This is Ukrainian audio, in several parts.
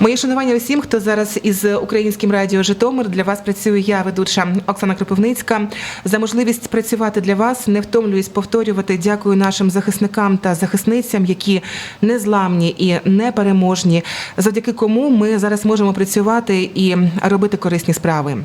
Моє шанування усім, хто зараз із українським радіо Житомир для вас працюю я, ведуча Оксана Кропивницька. За можливість працювати для вас не втомлююсь повторювати. Дякую нашим захисникам та захисницям, які незламні і непереможні, завдяки кому ми зараз можемо працювати і робити корисні справи.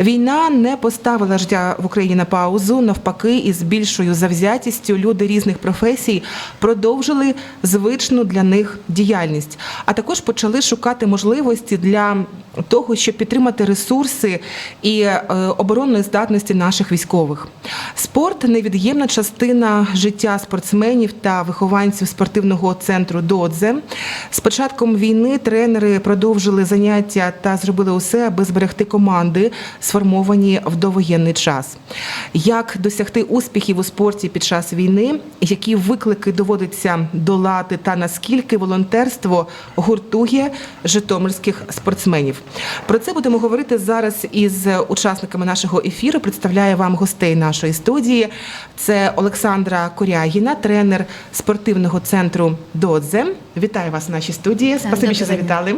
Війна не поставила життя в Україні на паузу. Навпаки, із більшою завзятістю люди різних професій продовжили звичну для них діяльність, а також почали шукати можливості для того, щоб підтримати ресурси і е, оборонної здатності наших військових. Спорт невід'ємна частина життя спортсменів та вихованців спортивного центру Додзе. З початком війни тренери продовжили заняття та зробили усе, аби зберегти команди, сформовані в довоєнний час. Як досягти успіхів у спорті під час війни, які виклики доводиться долати, та наскільки волонтерство гуртує житомирських спортсменів? Про це будемо говорити зараз із учасниками нашого ефіру. Представляю вам гостей нашої студії. Це Олександра Корягіна, тренер спортивного центру Додзе. Вітаю вас в нашій студії. Спасибі, що завітали.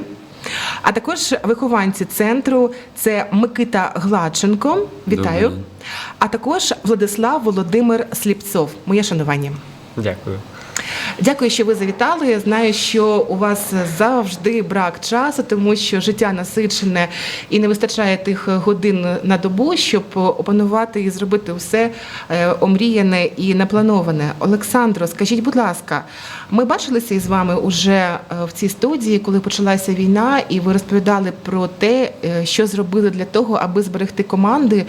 А також вихованці центру це Микита Гладченко. Вітаю. Добрий день. А також Владислав Володимир Сліпцов. Моє шанування. Дякую. Дякую, що ви завітали. Знаю, що у вас завжди брак часу, тому що життя насичене і не вистачає тих годин на добу, щоб опанувати і зробити все е, омріяне і наплановане. Олександро, скажіть, будь ласка, ми бачилися із вами уже е, в цій студії, коли почалася війна, і ви розповідали про те, е, що зробили для того, аби зберегти команди,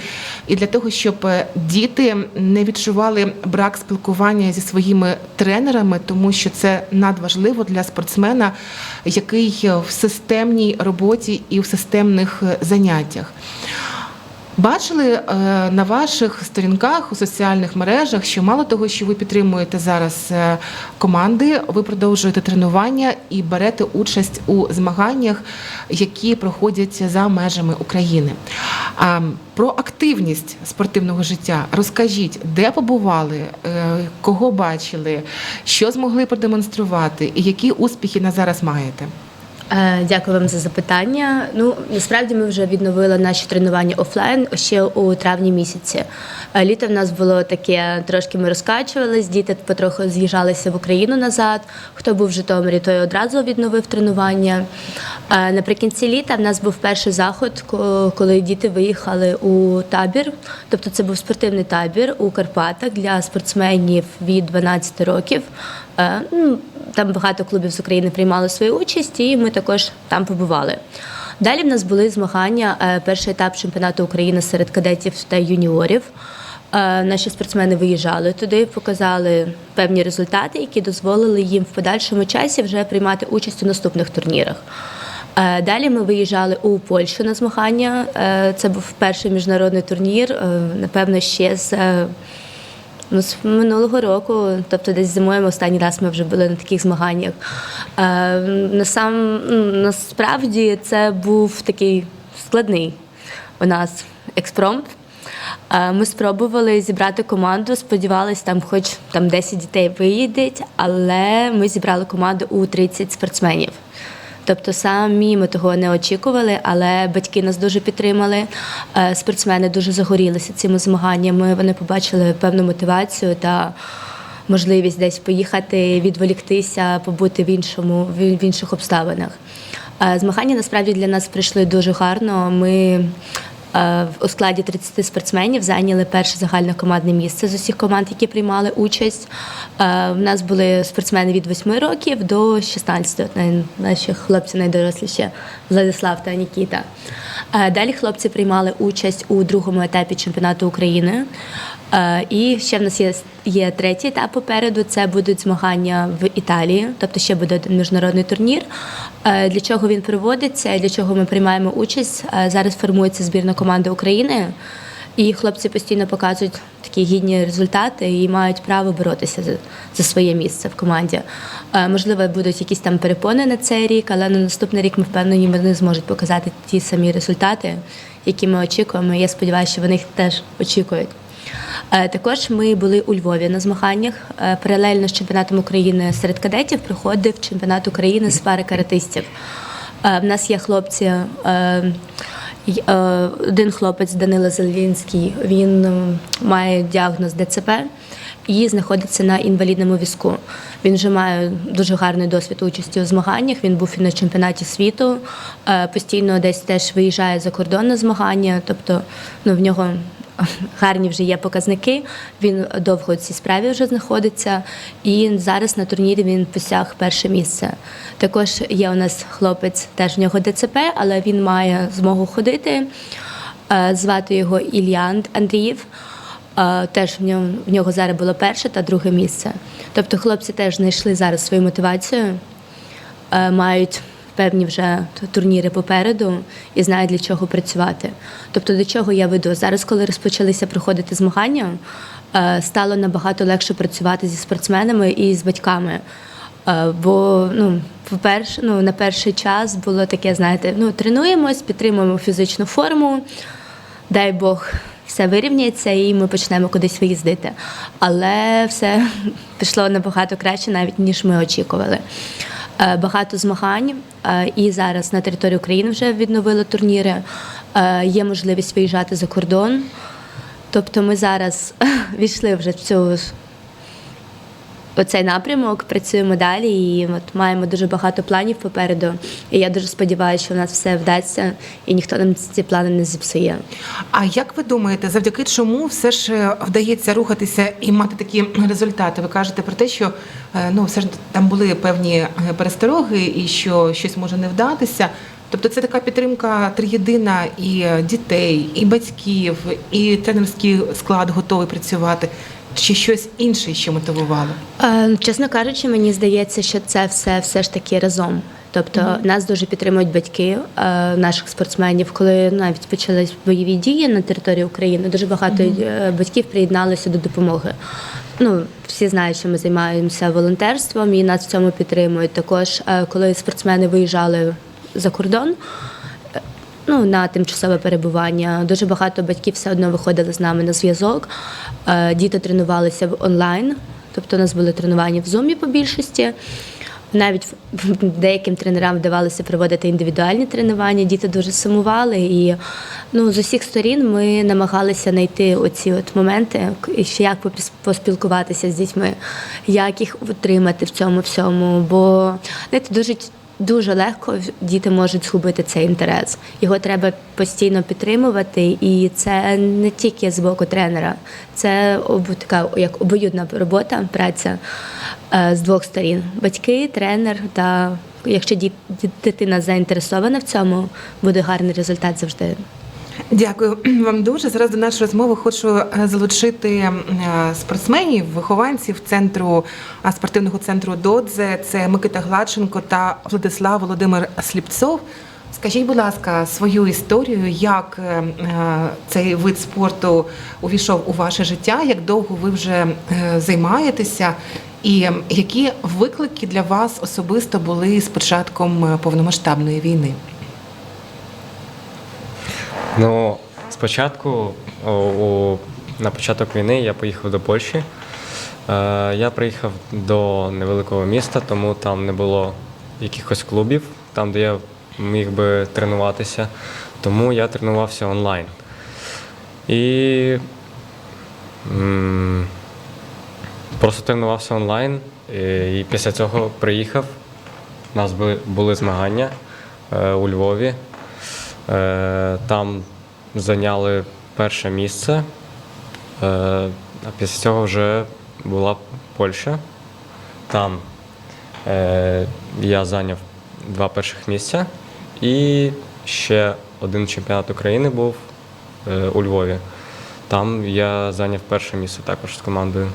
і для того, щоб діти не відчували брак спілкування зі своїми тренерами, тому що це надважливо для спортсмена, який в системній роботі і в системних заняттях. Бачили е, на ваших сторінках у соціальних мережах, що мало того, що ви підтримуєте зараз е, команди, ви продовжуєте тренування і берете участь у змаганнях, які проходять за межами України. Про активність спортивного життя розкажіть, де побували, е, кого бачили, що змогли продемонструвати, і які успіхи на зараз маєте. Е, Дякую вам за запитання. Ну насправді ми вже відновили наші тренування офлайн ще у травні місяці. Е, Літо в нас було таке, трошки ми розкачувались, діти потроху з'їжджалися в Україну назад. Хто був в Житомирі, той одразу відновив тренування. Е, Наприкінці літа в нас був перший заход, коли діти виїхали у табір. Тобто це був спортивний табір у Карпатах для спортсменів від 12 років. Е, ну, Там багато клубів з України приймали свою участь, і ми також там побували. Далі в нас були змагання. е, Перший етап чемпіонату України серед кадетів та юніорів. Е, Наші спортсмени виїжджали туди, показали певні результати, які дозволили їм в подальшому часі вже приймати участь у наступних турнірах. Далі ми виїжджали у Польщу на змагання. Це був перший міжнародний турнір, напевно, ще з Ну, з минулого року, тобто десь зимою останній раз ми вже були на таких змаганнях. Е, насам, ну, насправді це був такий складний у нас експромт. Е, Ми спробували зібрати команду, сподівалися, там хоч там 10 дітей виїде, але ми зібрали команду у 30 спортсменів. Тобто самі ми того не очікували, але батьки нас дуже підтримали. Е, Спортсмени дуже загорілися цими змаганнями. Вони побачили певну мотивацію та можливість десь поїхати, відволіктися, побути в іншому в інших обставинах. Е, Змагання насправді для нас прийшли дуже гарно. Ми у складі 30 спортсменів зайняли перше загальнокомандне місце з усіх команд, які приймали участь. У нас були спортсмени від 8 років до 16. Наші хлопці найдоросліші Владислав та Нікіта. Е, Далі хлопці приймали участь у другому етапі чемпіонату України. Е, І ще в нас є, є третій етап попереду. Це будуть змагання в Італії, тобто ще буде один міжнародний турнір. Е, Для чого він проводиться, для чого ми приймаємо участь? Е, Зараз формується збірна команда України, і хлопці постійно показують такі гідні результати і мають право боротися за, за своє місце в команді. Можливо, будуть якісь там перепони на цей рік, але на наступний рік ми впевнені, вони зможуть показати ті самі результати, які ми очікуємо. Я сподіваюся, що вони їх теж очікують. Е, Також ми були у Львові на змаганнях. Е, Паралельно з чемпіонатом України серед кадетів проходив чемпіонат України з пари каратистів. Е, В нас є хлопці. Один хлопець Данило Зелінський, він має діагноз ДЦП і знаходиться на інвалідному візку. Він вже має дуже гарний досвід участі у змаганнях. Він був і на чемпіонаті світу, постійно десь теж виїжджає за кордон на змагання. Тобто, ну в нього гарні вже є показники. Він довго у цій справі вже знаходиться. І зараз на турнірі він посяг перше місце. Також є у нас хлопець, теж в нього ДЦП, але він має змогу ходити. Е, Звати його Ілля Андріїв. Е, Теж в нього, в нього зараз було перше та друге місце. Тобто хлопці теж знайшли зараз свою мотивацію, е, мають певні вже турніри попереду і знають для чого працювати. Тобто до чого я веду? Зараз, коли розпочалися проходити змагання, е, стало набагато легше працювати зі спортсменами і з батьками. Е, Бо ну, по-перше, ну, на перший час було таке, знаєте, ну, тренуємось, підтримуємо фізичну форму, дай Бог, все вирівняється і ми почнемо кудись виїздити. Але все пішло набагато краще, навіть ніж ми очікували. Е, Багато змагань, е, і зараз на території України вже відновили турніри. Е, Є можливість виїжджати за кордон. Тобто ми зараз війшли вже в цю оцей напрямок, працюємо далі і от маємо дуже багато планів попереду. І я дуже сподіваюся, що у нас все вдасться і ніхто нам ці плани не зіпсує. А як ви думаєте, завдяки чому все ж е, вдається рухатися і мати такі результати? Ви кажете про те, що е, ну все ж там були певні е, перестороги, і що щось може не вдатися. Тобто це така підтримка триєдина і дітей, і батьків, і тренерський склад готовий працювати. Чи щось інше, що мотивувало? Е, Чесно кажучи, мені здається, що це все все ж таки разом. Тобто нас дуже підтримують батьки е, наших спортсменів, коли навіть почались бойові дії на території України. Дуже багато е, батьків приєдналися до допомоги. Ну, всі знають, що ми займаємося волонтерством і нас в цьому підтримують. Також, коли спортсмени виїжджали за кордон, ну, на тимчасове перебування. Дуже багато батьків все одно виходили з нами на зв'язок. Е, Діти тренувалися в онлайн, тобто у нас були тренування в зумі по більшості. Навіть деяким тренерам вдавалося проводити індивідуальні тренування. Діти дуже сумували, і ну з усіх сторін ми намагалися знайти оці от моменти, як поспілкуватися з дітьми, як їх утримати в цьому всьому. Бо знаєте, дуже Дуже легко діти можуть згубити цей інтерес. Його треба постійно підтримувати, і це не тільки з боку тренера, це така як обоюдна робота, праця е, з двох сторін: батьки, тренер. Та якщо дитина заінтересована в цьому, буде гарний результат завжди. Дякую вам дуже. Зараз до нашої розмови хочу е, залучити е, спортсменів, вихованців центру спортивного центру Додзе. Це Микита Гладченко та Владислав Володимир Сліпцов. Скажіть, будь ласка, свою історію, як е, е, цей вид спорту увійшов у ваше життя, як довго ви вже е, займаєтеся, і е, які виклики для вас особисто були з початком е, повномасштабної війни? Ну, спочатку, о, на початок війни, я поїхав до Польщі. Е, я приїхав до невеликого міста, тому там не було якихось клубів, там, де я міг би тренуватися. Тому я тренувався онлайн. І просто тренувався онлайн. І, після цього приїхав. У нас були, були змагання е, у Львові. Е, Там зайняли перше місце, Е, а після цього вже була Польща. Там е, я зайняв два перших місця і ще один чемпіонат України був у Львові. Там я зайняв перше місце також з командою.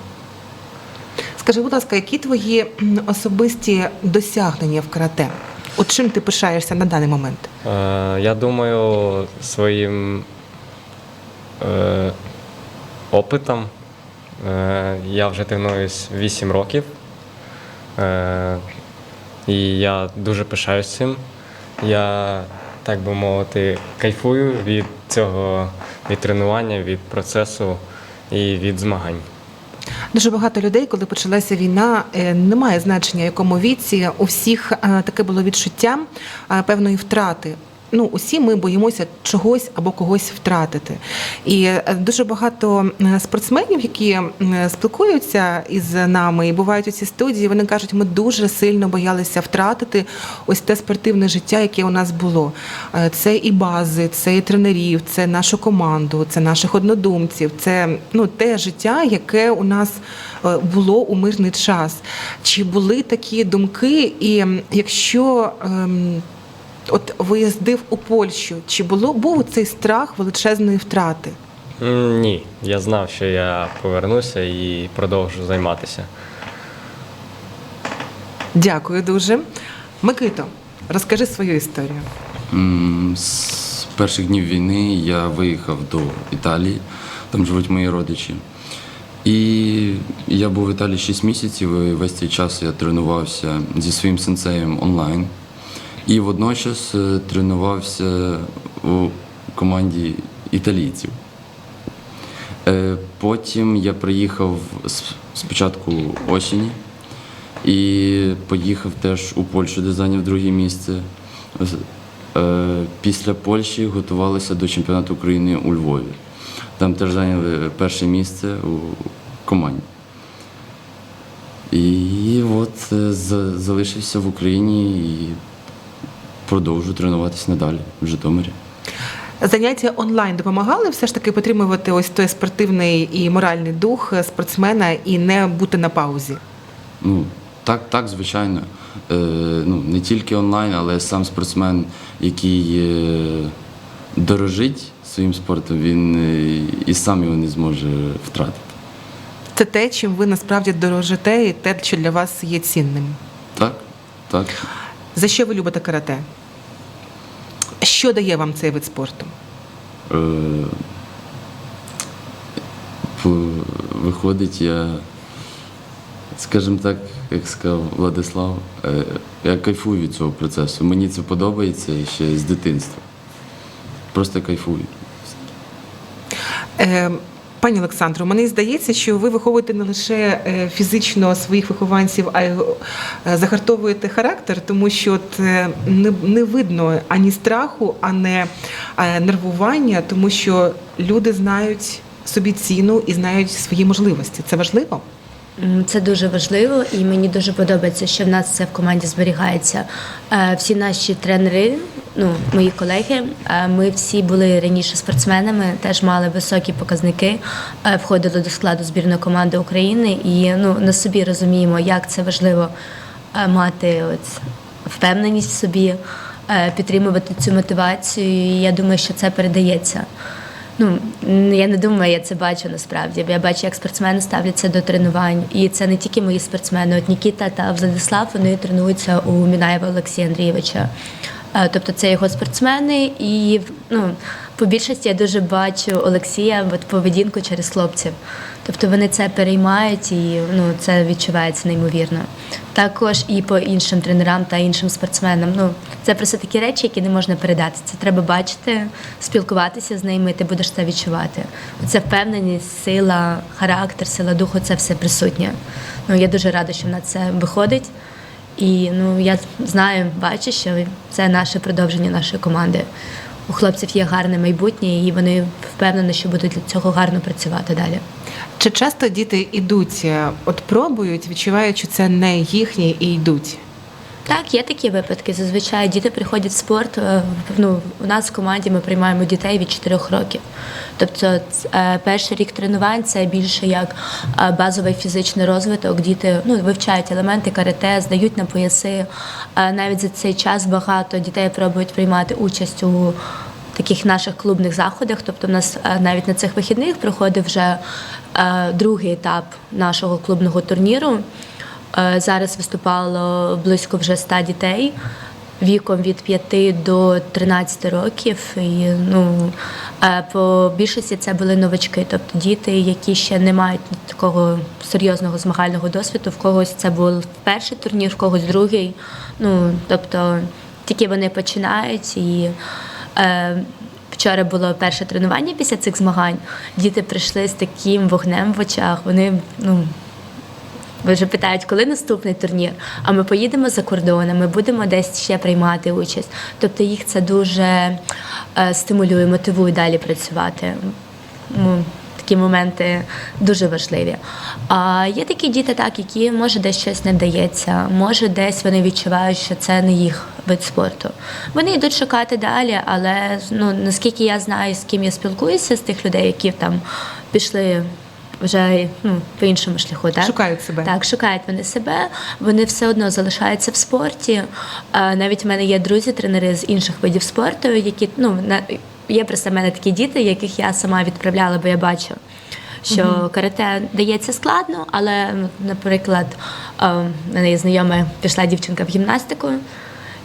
Скажи, будь ласка, які твої особисті досягнення в карате? От чим ти пишаєшся на даний момент? Е, Я думаю, своїм е, опитом е, я вже тренуюсь 8 років. І я дуже пишаюсь цим. Я, так би мовити, кайфую від цього, від тренування, від процесу і від змагань. Дуже багато людей, коли почалася війна, е, немає значення, якому віці. У всіх е, таке було відчуття е, певної втрати. Ну, усі ми боїмося чогось або когось втратити. І е, дуже багато е, спортсменів, які спілкуються із нами і бувають у цій студії, вони кажуть, ми дуже сильно боялися втратити ось те спортивне життя, яке у нас було. Е, Це і бази, це і тренерів, це нашу команду, це наших однодумців, це ну те життя, яке у нас було у мирний час. Чи були такі думки? І якщо ем, от виїздив у Польщу, чи було був цей страх величезної втрати? Ні, я знав, що я повернуся і продовжу займатися. Дякую дуже. Микито, розкажи свою історію. М, З перших днів війни я виїхав до Італії, там живуть мої родичі. І я був в Італії 6 місяців, і весь цей час я тренувався зі своїм сенсеєм онлайн. І водночас е, тренувався у команді італійців. Е, Потім я приїхав спочатку осені і поїхав теж у Польщу, де зайняв друге місце. Е, Після Польщі готувалися до чемпіонату України у Львові. Там теж зайняли перше місце у команді. І от залишився в Україні і продовжу тренуватися надалі в Житомирі. Заняття онлайн допомагали все ж таки підтримувати ось той спортивний і моральний дух спортсмена і не бути на паузі. Ну, так, так, звичайно. Е, ну, не тільки онлайн, але сам спортсмен, який е, дорожить своїм спортом, він е, і сам його не зможе втратити. Це те, чим ви насправді дорожите, і те, що для вас є цінним. Так, так. За що ви любите карате? Що дає вам цей вид спорту? Е, виходить, я, скажімо так, як сказав Владислав, е, я кайфую від цього процесу. Мені це подобається ще з дитинства. Просто кайфую. Е, Пані Олександро, мені здається, що ви виховуєте не лише е, фізично своїх вихованців, а й е, загартовуєте характер, тому що от е, не, не видно ані страху, а не е, нервування, тому що люди знають собі ціну і знають свої можливості. Це важливо. Це дуже важливо, і мені дуже подобається, що в нас це в команді зберігається. Всі наші тренери, ну мої колеги, е, ми всі були раніше спортсменами, теж мали високі показники, е, входили до складу збірної команди України, і ну на собі розуміємо, як це важливо е, мати от впевненість в собі, підтримувати цю мотивацію. І я думаю, що це передається. Ну я не думаю, я це бачу насправді. Я бачу, як спортсмени ставляться до тренувань. І це не тільки мої спортсмени. От Нікіта та Владислав вони тренуються у Мінаєва Олексія Андрійовича. Е, Тобто це його спортсмени, і ну по більшості я дуже бачу Олексія от поведінку через хлопців. Тобто вони це переймають і ну це відчувається неймовірно. Також і по іншим тренерам та іншим спортсменам. Ну це просто такі речі, які не можна передати. Це треба бачити, спілкуватися з ними, і ти будеш це відчувати. Це впевненість, сила, характер, сила духу це все присутнє. Ну я дуже рада, що на це виходить. І ну я знаю, бачу, що це наше продовження нашої команди. У хлопців є гарне майбутнє, і вони впевнені, що будуть для цього гарно працювати далі. Чи часто діти йдуть, е, от пробують, відчувають, що це не їхнє, і йдуть? Так, є такі випадки. Зазвичай діти приходять в спорт. е, Ну, у нас в команді ми приймаємо дітей від 4 років. Тобто, е, перший рік тренувань це більше як е, базовий фізичний розвиток. Діти ну, вивчають елементи карате, здають на пояси. Навіть за цей час багато дітей пробують приймати участь у таких наших клубних заходах. Тобто, в нас навіть на цих вихідних проходив вже другий етап нашого клубного турніру. Е, Зараз виступало близько вже 100 дітей віком від 5 до 13 років. І, ну, е, по більшості це були новачки, тобто діти, які ще не мають такого серйозного змагального досвіду. В когось це був перший турнір, в когось другий. Ну, тобто тільки вони починають і. Е, Вчора було перше тренування після цих змагань. Діти прийшли з таким вогнем в очах. Вони ну вже питають, коли наступний турнір. А ми поїдемо за кордоном, ми будемо десь ще приймати участь. Тобто їх це дуже е, стимулює, мотивує далі працювати. Ну, Такі моменти дуже важливі. А є такі діти, так, які може десь щось не вдається, може десь вони відчувають, що це не їх вид спорту. Вони йдуть шукати далі, але ну наскільки я знаю, з ким я спілкуюся, з тих людей, які там пішли вже ну, по іншому шляху, так Шукають себе. Так, шукають вони себе, вони все одно залишаються в спорті. Навіть в мене є друзі, тренери з інших видів спорту, які ну на є просто в мене такі діти, яких я сама відправляла, бо я бачу. Що карате дається складно, але, наприклад, в мене є знайома пішла дівчинка в гімнастику,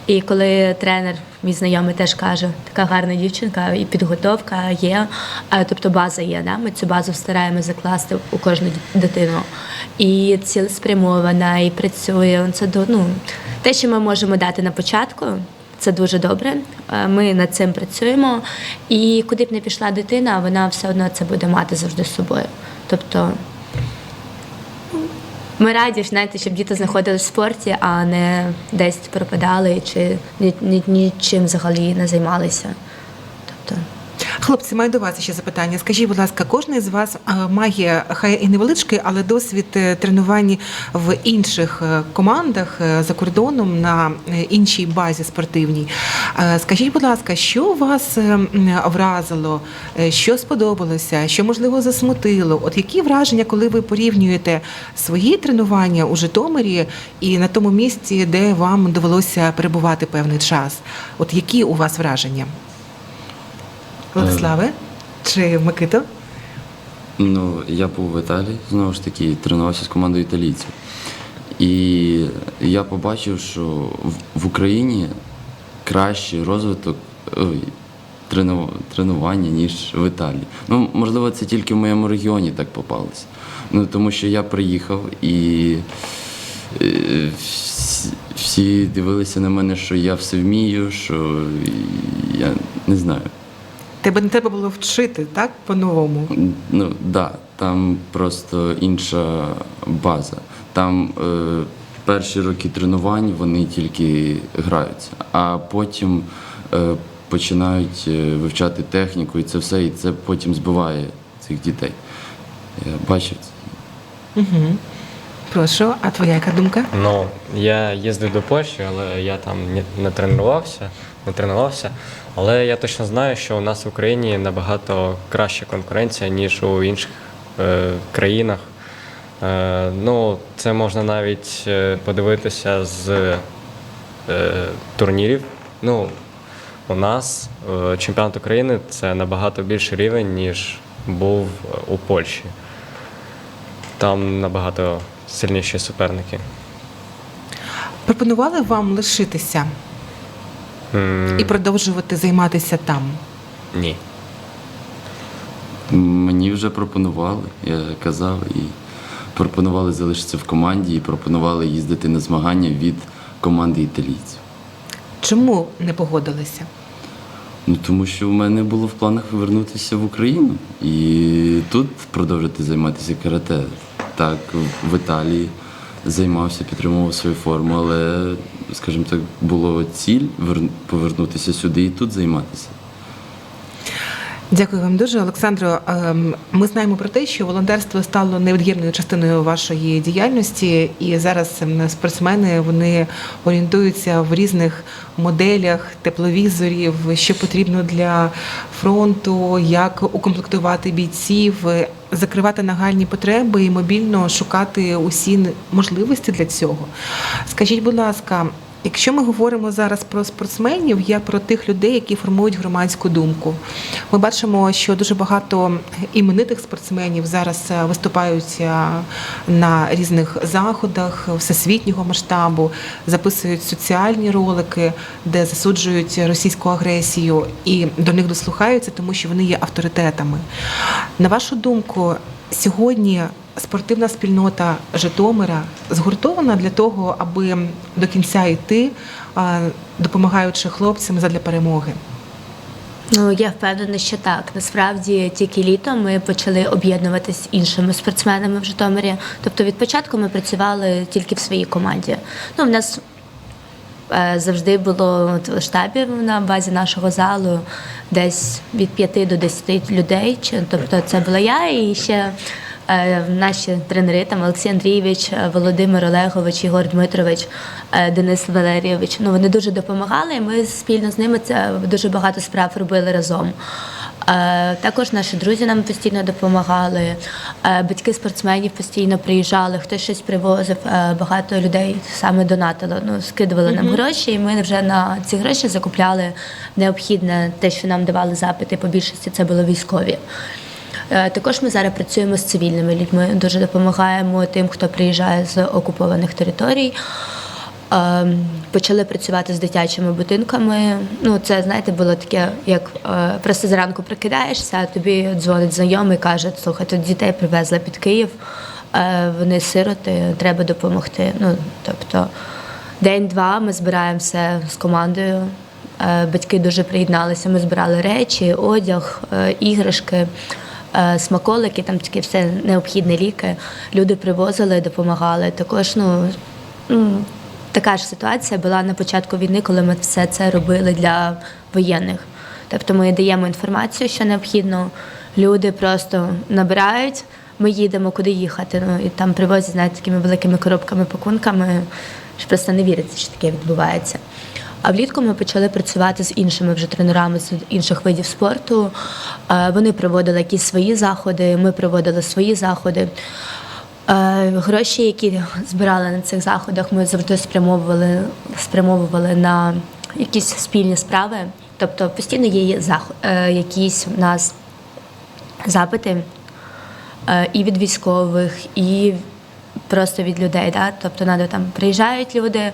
і коли тренер, мій знайомий теж каже, така гарна дівчинка, і підготовка є, тобто база є. Да? Ми цю базу стараємося закласти у кожну дитину. І цілеспрямована, і працює. Це ну, те, що ми можемо дати на початку. Це дуже добре. Ми над цим працюємо. І куди б не пішла дитина, вона все одно це буде мати завжди з собою. Тобто ми раді, знаєте, щоб діти знаходились в спорті, а не десь пропадали чи ні- ні- нічим взагалі не займалися. Тобто, Хлопці, маю до вас ще запитання. Скажіть, будь ласка, кожен з вас е, має хай і невеличкий, але досвід е, тренувань в інших е, командах за кордоном на іншій базі спортивній. Скажіть, будь ласка, що вас вразило, що сподобалося, що можливо засмутило? От які враження, коли ви порівнюєте свої тренування у Житомирі і на тому місці, де вам довелося перебувати певний час? От які у вас враження? Владиславе чи Микито? Ну, я був в Італії, знову ж таки, тренувався з командою італійців. І я побачив, що в, Україні кращий розвиток ой, трену- тренування, ніж в Італії. Ну, можливо, це тільки в моєму регіоні так попалося. Ну, тому що я приїхав і е, всі дивилися на мене, що я все вмію, що я не знаю. Тебе не треба було вчити, так? По-новому. Ну да, там просто інша база. Там е, перші роки тренувань вони тільки граються, а потім е, починають е, вивчати техніку і це все, і це потім збиває цих дітей. Я бачив це. Угу. Прошу, а твоя яка думка? Ну, я їздив до Польщі, але я там не, не тренувався, не тренувався. Але я точно знаю, що у нас в Україні набагато краща конкуренція, ніж у інших е, країнах. Е, ну, це можна навіть е, подивитися з е, турнірів. Ну, у нас е, чемпіонат України це набагато більший рівень, ніж був у Польщі. Там набагато сильніші суперники. Пропонували вам лишитися і продовжувати займатися там. Ні. Мені вже пропонували, я казав, і пропонували залишитися в команді, і пропонували їздити на змагання від команди італійців. Чому не погодилися? Ну, тому що в мене було в планах повернутися в Україну і тут продовжити займатися карате. Так, в Італії займався, підтримував свою форму, але, скажімо так, було ціль вер- повернутися сюди і тут займатися. Дякую вам дуже, Олександро. Ем, Ми знаємо про те, що волонтерство стало невід'ємною частиною вашої діяльності, і зараз ем, спортсмени вони орієнтуються в різних моделях тепловізорів, що потрібно для фронту, як укомплектувати бійців, закривати нагальні потреби і мобільно шукати усі можливості для цього. Скажіть, будь ласка. Якщо ми говоримо зараз про спортсменів, я про тих людей, які формують громадську думку. Ми бачимо, що дуже багато іменитих спортсменів зараз е, виступають е, на різних заходах всесвітнього масштабу, записують соціальні ролики, де засуджують російську агресію, і до них дослухаються, тому що вони є авторитетами. На вашу думку, сьогодні спортивна спільнота Житомира згуртована для того, аби до кінця йти, допомагаючи хлопцям задля перемоги. Ну, я впевнена, що так. Насправді тільки літом ми почали об'єднуватися з іншими спортсменами в Житомирі. Тобто від початку ми працювали тільки в своїй команді. Ну, в нас е, завжди було штабі на базі нашого залу десь від 5 до 10 людей. Тобто це була я і ще наші тренери, там Олексій Андрійович, е, Володимир Олегович, Ігор Дмитрович, е, Денис Валерійович. Ну, вони дуже допомагали, і ми спільно з ними це дуже багато справ робили разом. Е, Також наші друзі нам постійно допомагали, е, батьки спортсменів постійно приїжджали, хтось щось привозив. е, Багато людей саме донатило, ну скидували нам гроші, і ми вже на ці гроші закупляли необхідне те, що нам давали запити. По більшості це було військові. Е, Також ми зараз працюємо з цивільними людьми, дуже допомагаємо тим, хто приїжджає з окупованих територій. Ем, Почали працювати з дитячими будинками. Ну, це знаєте, було таке, як е, просто зранку прикидаєшся, а тобі дзвонить знайомий, каже, слухай, тут дітей привезли під Київ, е, вони сироти, треба допомогти. Ну, тобто, день-два ми збираємося з командою. Батьки дуже приєдналися. Ми збирали речі, одяг, іграшки, смаколики, там такі все необхідні ліки. Люди привозили, допомагали. Також, ну, ну така ж ситуація була на початку війни, коли ми все це робили для воєнних. Тобто ми даємо інформацію, що необхідно. Люди просто набирають, ми їдемо, куди їхати. Ну і там привозять знаєте, такими великими коробками, пакунками, просто не віриться, що таке відбувається. А влітку ми почали працювати з іншими вже тренерами з інших видів спорту. Е, Вони проводили якісь свої заходи, ми проводили свої заходи. Е, Гроші, які збирали на цих заходах, ми завжди спрямовували, спрямовували на якісь спільні справи. Тобто постійно є е, якісь в нас запити і від військових, і просто від людей. Да? Тобто надо там приїжджають люди,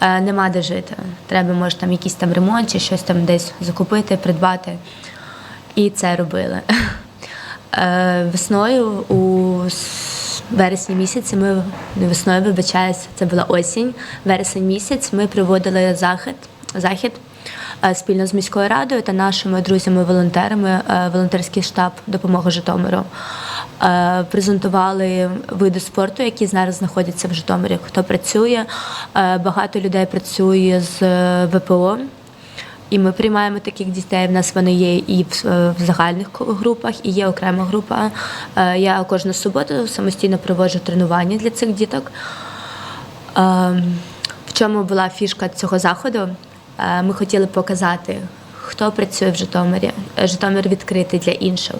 е, нема де жити. Треба, може, там якийсь там ремонт чи щось там десь закупити, придбати. І це робили. Е, Весною у вересні місяці ми весною вибачаюся, це була осінь. Вересень місяць ми проводили захід, захід е, спільно з міською радою та нашими друзями-волонтерами, волонтерський штаб допомоги Житомиру. Е, Презентували види спорту, які зараз знаходяться в Житомирі. Хто працює, Е, багато людей працює з е, ВПО. І ми приймаємо таких дітей. В нас вони є і в, загальних групах, і є окрема група. Я кожну суботу самостійно проводжу тренування для цих діток. В чому була фішка цього заходу? Ми хотіли показати, хто працює в Житомирі. Житомир відкритий для інших.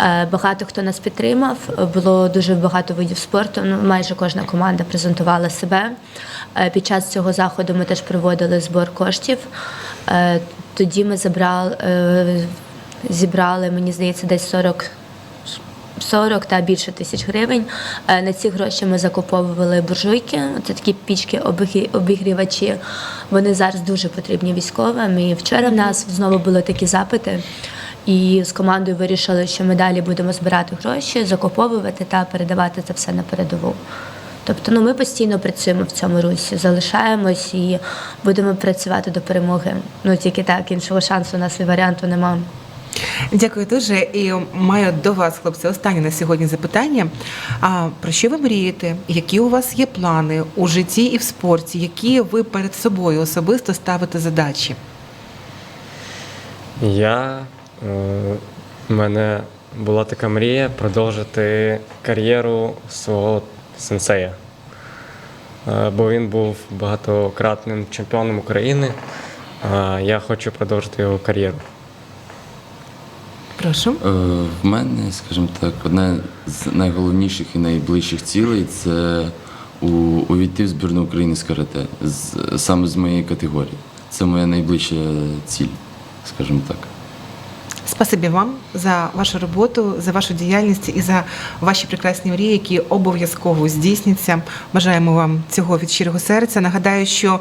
Е, Багато хто нас підтримав. Було дуже багато видів спорту. Ну, майже кожна команда презентувала себе. Е, Під час цього заходу ми теж проводили збор коштів. Е, Тоді ми забрали, зібрали, мені здається, десь 40 40 та більше тисяч гривень. На ці гроші ми закуповували буржуйки. Це такі пічки обігрівачі. Вони зараз дуже потрібні військовим. І вчора в нас знову були такі запити. І з командою вирішили, що ми далі будемо збирати гроші, закуповувати та передавати це все на передову. Тобто, ну ми постійно працюємо в цьому русі, залишаємось і будемо працювати до перемоги. Ну тільки так, іншого шансу у нас і варіанту немає. Дякую дуже. І маю до вас, хлопці, останнє на сьогодні запитання. А про що ви мрієте? Які у вас є плани у житті і в спорті? Які ви перед собою особисто ставите задачі? Я е, в мене була така мрія продовжити кар'єру свого сенсея. Е, Бо він був багатократним чемпіоном України. А я хочу продовжити його кар'єру. Прошу. Е, В мене, скажімо так, одна з найголовніших і найближчих цілей це увійти в збірну України з карате, саме з моєї категорії. Це моя найближча ціль, скажімо так. Спасибі вам за вашу роботу, за вашу діяльність і за ваші прекрасні мрії, які обов'язково здійсняться. Бажаємо вам цього від щирого серця. Нагадаю, що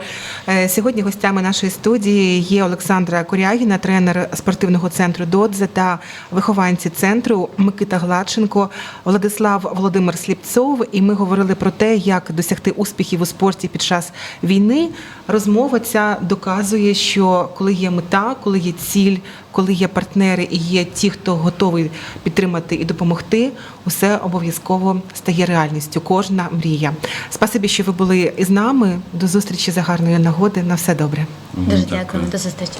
е, сьогодні гостями нашої студії є Олександра Корягіна, тренер спортивного центру Додзе та вихованці центру Микита Гладченко, Владислав Володимир Сліпцов. І ми говорили про те, як досягти успіхів у спорті під час війни. Розмова ця доказує, що коли є мета, коли є ціль, коли є партнери і є ті, хто готовий підтримати і допомогти, усе обов'язково стає реальністю. Кожна мрія. Спасибі, що ви були із нами. До зустрічі за гарної нагоди. На все добре. Дуже дякую. До зустрічі.